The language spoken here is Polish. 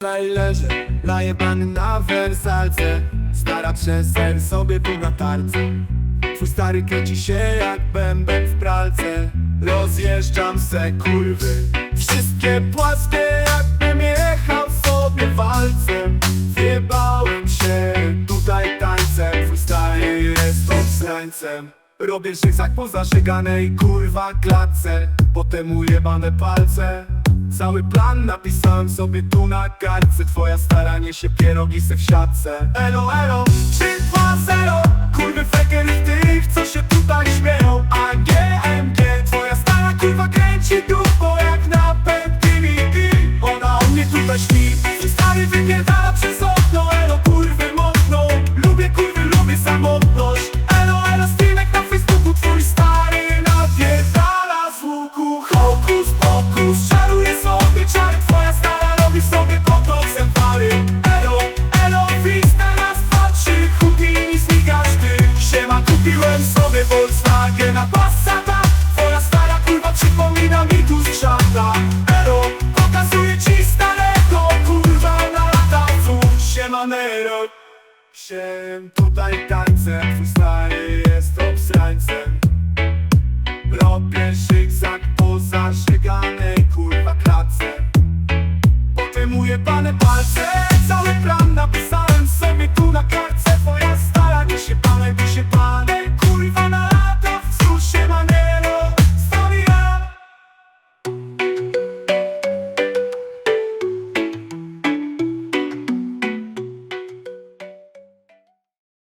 i leżę, najebany na wersalce Stara trzeser sobie tu na tarce. Twój stary kręci się jak bęben w pralce. Rozjeżdżam se kurwy. Wszystkie płaskie jakbym jechał sobie walcem. Wjebałem się tutaj tańcem. Twój stary jest obsrańcem Robię żyzak po zażyganej kurwa klatce. Potem ujebane palce Cały plan napisałem sobie tu na kartce. Twoja stara niesie pierogi se w siatce. Elo, elo, 3, 2, 0 Kurwy feker i tych, co się tutaj śmieją. A GMG, twoja stara kurwa kręci dupą jak na PMTV Ona o mnie tutaj śpi. I stary wypierdala się tutaj tańcem Twój stary jest obsrańcem Robię zygzak po zażyganej kurwa klatce. Podejmuję pane palce.